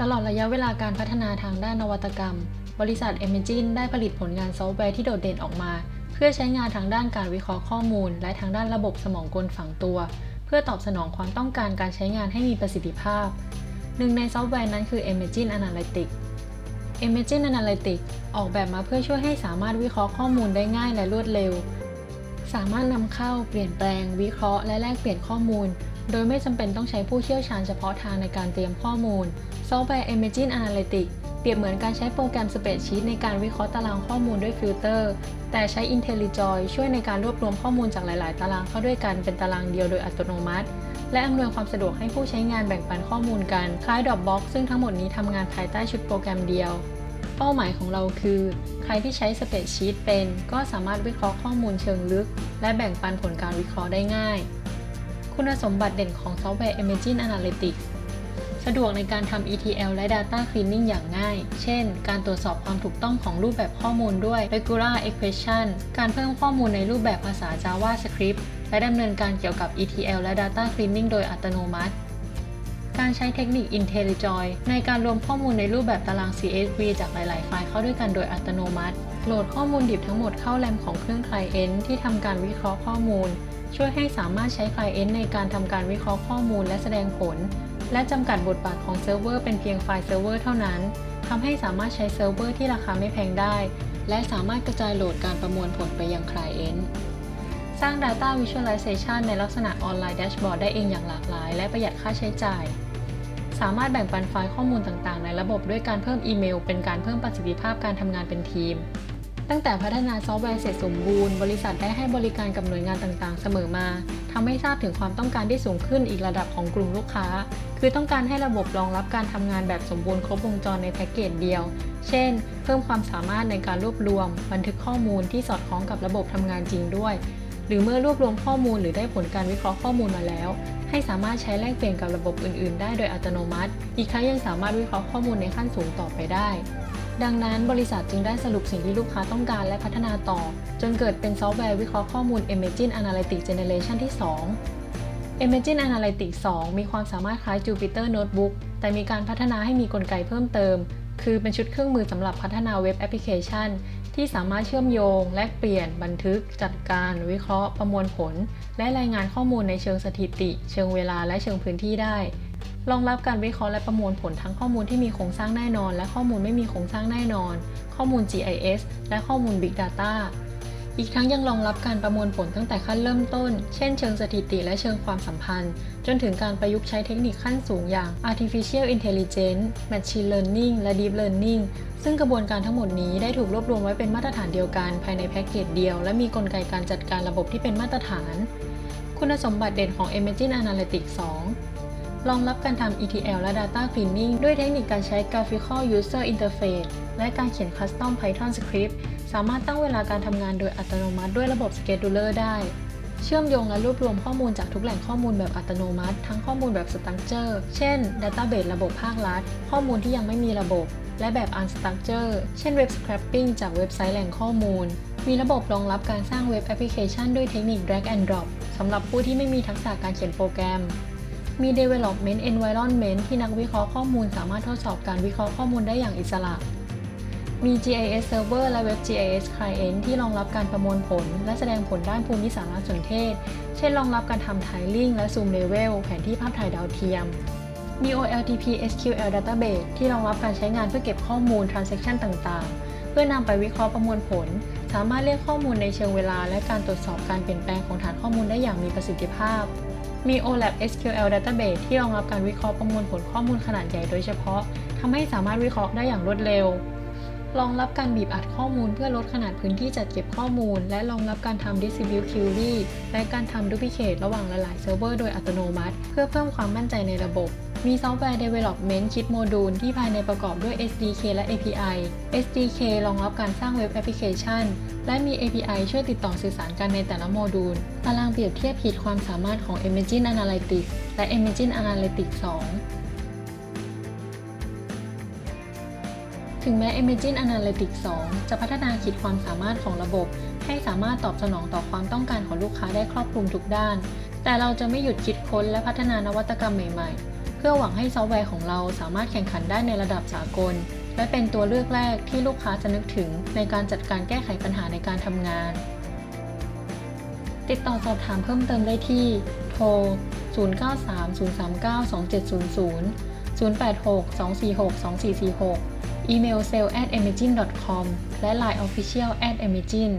ตลอดระยะเวลาการพัฒนาทางด้านนวัตกรรม บริษัท e m a g i n ได้ผลิตผลงานซอฟต์แวร์ที่โดดเด่นออกมา เพื่อใช้งานทางด้านการวิเคราะห์ข้อมูล และทางด้านระบบสมองกลฝังตัว เพื่อตอบสนองความต้องการการใช้งานให้มีประสิทธิภาพ หนึ่งในซอฟต์แวร์นั้นคือ e m a g i n Analytics e m a g i n Analytics ออกแบบมาเพื่อช่วยให้สามารถวิเคราะห์ข้อมูลได้ง่ายและรวดเร็ว สามารถนำเข้า เปลี่ยนแปลง วิเคราะห์ และแลกเปลี่ยนข้อมูล โดยไม่จำเป็นต้องใช้ผู้เชี่ยวชาญเฉพาะทางในการเตรียมข้อมูล ซอฟต์แวร์ Imagine Analytics เปรียบเหมือนการใช้โปรแกรม Spreadsheet ในการวิเคราะห์ตารางข้อมูลด้วยฟิลเตอร์ แต่ใช้ IntelliJoy ช่วยในการรวบรวมข้อมูลจากหลาย ๆ ตารางเข้าด้วยกันเป็นตารางเดียวโดยอัตโนมัติ และอำนวยความสะดวกให้ผู้ใช้งานแบ่งปันข้อมูลกัน คล้าย Dropbox ซึ่งทั้งหมดนี้ทำงานภายใต้ชุดโปรแกรมเดียว เป้าหมายของเราคือ ใครที่ใช้ Spreadsheet เป็น ก็สามารถวิเคราะห์ข้อมูลเชิงลึก และแบ่งปันผลการวิเคราะห์ได้ง่าย คุณสมบัติเด่นของซอฟต์แวร์ Imagine Analytics สะดวกในการทำ ETL และ Data Cleaning อย่างง่าย เช่น การตรวจสอบความถูกต้องของรูปแบบข้อมูลด้วย Regular Equation การเพิ่มข้อมูลในรูปแบบภาษา JavaScript และดำเนินการเกี่ยวกับ ETL และ Data Cleaning โดยอัตโนมัติ การใช้เทคนิค IntelliJoy ในการรวมข้อมูลในรูปแบบตาราง CSV จากหลาย ๆ ไฟล์เข้าด้วยกันโดยอัตโนมัติ โหลดข้อมูลดิบทั้งหมดเข้าแรมของเครื่อง Client ที่ทำการวิเคราะห์ข้อมูล ช่วยให้สามารถใช้ Client ในการทำการวิเคราะห์ข้อมูลและแสดงผล และจำกัดบทบาทของเซิร์ฟเวอร์เป็นเพียงไฟล์เซิร์ฟเวอร์เท่านั้นทำให้สามารถใช้เซิร์ฟเวอร์ที่ราคาไม่แพงได้ และสามารถกระจายโหลดการประมวลผลไปยัง Client สร้าง Data Visualization ในลักษณะออนไลน์แดชบอร์ดได้เองอย่างหลากหลาย และประหยัดค่าใช้จ่าย สามารถแบ่งปันไฟล์ข้อมูลต่างๆ ในระบบด้วยการเพิ่มอีเมล เป็นการเพิ่มประสิทธิภาพการทำงานเป็นทีม ตั้งแต่พัฒนาซอฟต์แวร์เสร็จสมบูรณ์ บริษัทได้ให้บริการกับหน่วยงานต่างๆ เสมอมาทำให้ทราบถึงความต้องการที่สูงขึ้นอีกระดับของกลุ่มลูกค้า คือต้องการให้ระบบรองรับการทำงานแบบสมบูรณ์ครบวงจรในแพ็กเกจเดียว เช่น เพิ่มความสามารถในการรวบรวม บันทึกข้อมูลที่สอดคล้องกับระบบทำงานจริงด้วย หรือเมื่อรวบรวมข้อมูลหรือได้ผลการวิเคราะห์ข้อมูลมาแล้ว ให้สามารถใช้แลกเปลี่ยนกับระบบอื่น ๆ ได้โดยอัตโนมัติ อีกทั้งยังสามารถวิเคราะห์ข้อมูลในขั้นสูงต่อไปได้ ดังนั้นบริษัทจึงได้สรุปสิ่งที่ลูกค้าต้องการและพัฒนาต่อ จนเกิดเป็นซอฟต์แวร์วิเคราะห์ข้อมูล Imagine Analytics Generation ที่2 Imagine Analytics 2 มีความสามารถคล้าย Jupyter Notebook แต่มีการพัฒนาให้มีกลไกเพิ่มเติม คือเป็นชุดเครื่องมือสำหรับพัฒนาเว็บแอปพลิเคชัน ที่สามารถเชื่อมโยง แลกเปลี่ยน บันทึก จัดการ วิเคราะห์ ประมวลผล และรายงานข้อมูลในเชิงสถิติ เชิงเวลาและเชิงพื้นที่ได้ รองรับการวิเคราะห์และประมวลผลทั้งข้อมูลที่มีโครงสร้างแน่นอน และข้อมูลไม่มีโครงสร้างแน่นอน ข้อมูล GIS และข้อมูล Big Data อีกทั้งยังรองรับการประมวลผลตั้งแต่ขั้นเริ่มต้น เช่นเชิงสถิติและเชิงความสัมพันธ์ จนถึงการประยุกต์ใช้เทคนิคขั้นสูงอย่าง artificial intelligence machine learning และ deep learning ซึ่งกระบวนการทั้งหมดนี้ได้ถูกรวบรวมไว้เป็นมาตรฐานเดียวกันภายในแพ็กเกจเดียว และมีกลไกการจัดการระบบที่เป็นมาตรฐาน คุณสมบัติเด่นของ Imagine Analytics 2 รองรับการทำ ETL และ Data Cleaning ด้วยเทคนิคการใช้ Graphical User Interface และการเขียน Custom Python Script สามารถตั้งเวลาการทำงานโดยอัตโนมัติด้วยระบบ Scheduler ได้ เชื่อมโยงและรวบรวมข้อมูลจากทุกแหล่งข้อมูลแบบอัตโนมัติ ทั้งข้อมูลแบบ Structure เช่น Database ระบบภาครัฐ ข้อมูลที่ยังไม่มีระบบ และแบบ Unstructured เช่น Web Scraping จากเว็บไซต์แหล่งข้อมูลมีระบบรองรับการสร้างเว็บแอปพลิเคชันด้วยเทคนิค Drag and Drop สำหรับผู้ที่ไม่มีทักษะการเขียนโปรแกรม มี Development Environment ที่นักวิเคราะห์ข้อมูลสามารถทดสอบการวิเคราะห์ข้อมูลได้อย่างอิสระ มี GIS Server และ Web GIS Client ที่รองรับการประมวลผล และแสดงผลด้านภูมิสารสนเทศ เช่นรองรับการทำ Tiling และ Zoom Level แผนที่ภาพถ่ายดาวเทียม มี OLTP SQL Database ที่รองรับการใช้งานเพื่อเก็บข้อมูล Transaction ต่างๆ เพื่อนำไปวิเคราะห์ประมวลผล สามารถเรียกข้อมูลในเชิงเวลา และการตรวจสอบการเปลี่ยนแปลงของฐานข้อมูลได้อย่างมีประสิทธิภาพ มี OLAP SQL Database ที่รองรับการวิเคราะห์ประมวลผลข้อมูลขนาดใหญ่โดยเฉพาะทำให้สามารถวิเคราะห์ได้อย่างรวดเร็ว รองรับการบีบอัดข้อมูลเพื่อลดขนาดพื้นที่จัดเก็บข้อมูล และรองรับการทำ Distribute Query และการทำ Duplicate ระหว่างหลายๆเซิร์ฟเวอร์โดยอัตโนมัติ เพื่อเพิ่มความมั่นใจในระบบ มีซอฟต์แวร์ Development คิดโมดูลที่ภายในประกอบด้วย SDK และ API SDK รองรับการสร้างเว็บแอปพลิเคชัน และมี API ช่วยติดต่อสื่อสารกันในแต่ละโมดูล ตารางเปรียบเทียบขีดความสามารถของ Imagine Analytics และ Imagine Analytics 2ถึงแม้ Imagine Analytics 2 จะพัฒนาขีดความสามารถของระบบ ให้สามารถตอบสนองต่อความต้องการของลูกค้าได้ครอบคลุมทุกด้าน แต่เราจะไม่หยุดคิดค้นและพัฒนานวัตกรรมใหม่ ๆ เพื่อหวังให้ซอฟต์แวร์ของเราสามารถแข่งขันได้ในระดับสากล และเป็นตัวเลือกแรกที่ลูกค้าจะนึกถึงในการจัดการแก้ไขปัญหาในการทำงาน ติดต่อสอบถามเพิ่มเติมได้ที่ โทร 0930392700 086-246-2446 อีเมล sale at imagine com และ Line Official at imagine